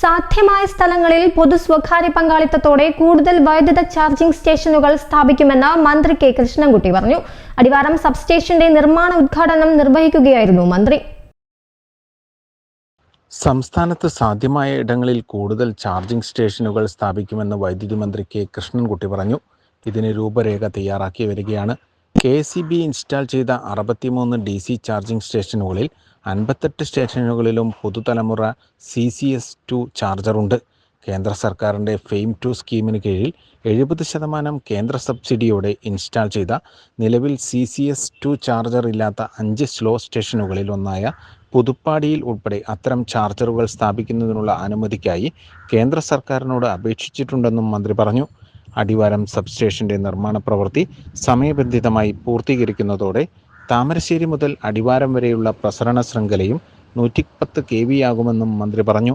സാധ്യമായ സ്ഥലങ്ങളിൽ പൊതു സ്വകാര്യ പങ്കാളിത്തത്തോടെ കൂടുതൽ വൈദ്യുത ചാർജിംഗ് സ്റ്റേഷനുകൾ സ്ഥാപിക്കുമെന്ന് മന്ത്രി കെ കൃഷ്ണൻകുട്ടി പറഞ്ഞു. അടിവാരം സബ്സ്റ്റേഷന്റെ നിർമ്മാണ ഉദ്ഘാടനം നിർവഹിക്കുകയായിരുന്നു മന്ത്രി. സംസ്ഥാനത്ത് സാധ്യമായ ഇടങ്ങളിൽ കൂടുതൽ ചാർജിംഗ് സ്റ്റേഷനുകൾ സ്ഥാപിക്കുമെന്ന് വൈദ്യുതി മന്ത്രി കെ കൃഷ്ണൻകുട്ടി പറഞ്ഞു. ഇതിന് രൂപരേഖ തയ്യാറാക്കി വരികയാണ്. കെ സി ബി ഇൻസ്റ്റാൾ ചെയ്ത അറുപത്തിമൂന്ന് ഡി സി ചാർജിംഗ് സ്റ്റേഷനുകളിൽ അൻപത്തെട്ട് സ്റ്റേഷനുകളിലും പുതുതലമുറ സി സി എസ് ടു ചാർജറുണ്ട് കേന്ദ്ര സർക്കാരിന്റെ ഫെയിം ടു സ്കീമിന് കീഴിൽ എഴുപത് ശതമാനം കേന്ദ്ര സബ്സിഡിയോടെ ഇൻസ്റ്റാൾ ചെയ്ത നിലവിൽ C C S two charger ഇല്ലാത്ത അഞ്ച് സ്ലോ സ്റ്റേഷനുകളിൽ ഒന്നായ പുതുപ്പാടിയിൽ ഉൾപ്പെടെ അത്തരം ചാർജറുകൾ സ്ഥാപിക്കുന്നതിനുള്ള അനുമതിക്കായി കേന്ദ്ര സർക്കാരിനോട് അപേക്ഷിച്ചിട്ടുണ്ടെന്നും മന്ത്രി പറഞ്ഞു. അടിവാരം സബ്സ്റ്റേഷന്റെ നിർമ്മാണ പ്രവൃത്തി സമയബന്ധിതമായി പൂർത്തീകരിക്കുന്നതോടെ താമരശ്ശേരി മുതൽ അടിവാരം വരെയുള്ള പ്രസരണ ശൃംഖലയും നൂറ്റിപ്പത്ത് കെ വി ആകുമെന്നും മന്ത്രി പറഞ്ഞു.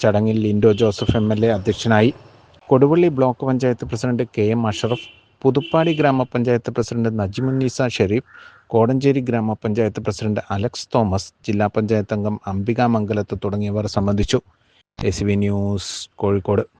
ചടങ്ങിൽ Lindo Joseph M L A അധ്യക്ഷനായി. Koduvally block panchayat president K M Ashraf Puthuppady gramapanchayat president Najimunnisa Sharif Kodanchery ഗ്രാമപഞ്ചായത്ത് പ്രസിഡന്റ് അലക്സ് തോമസ് ജില്ലാ പഞ്ചായത്ത് അംഗം അംബികാ മംഗലത്ത് തുടങ്ങിയവർ സംബന്ധിച്ചു. S news Kozhikode.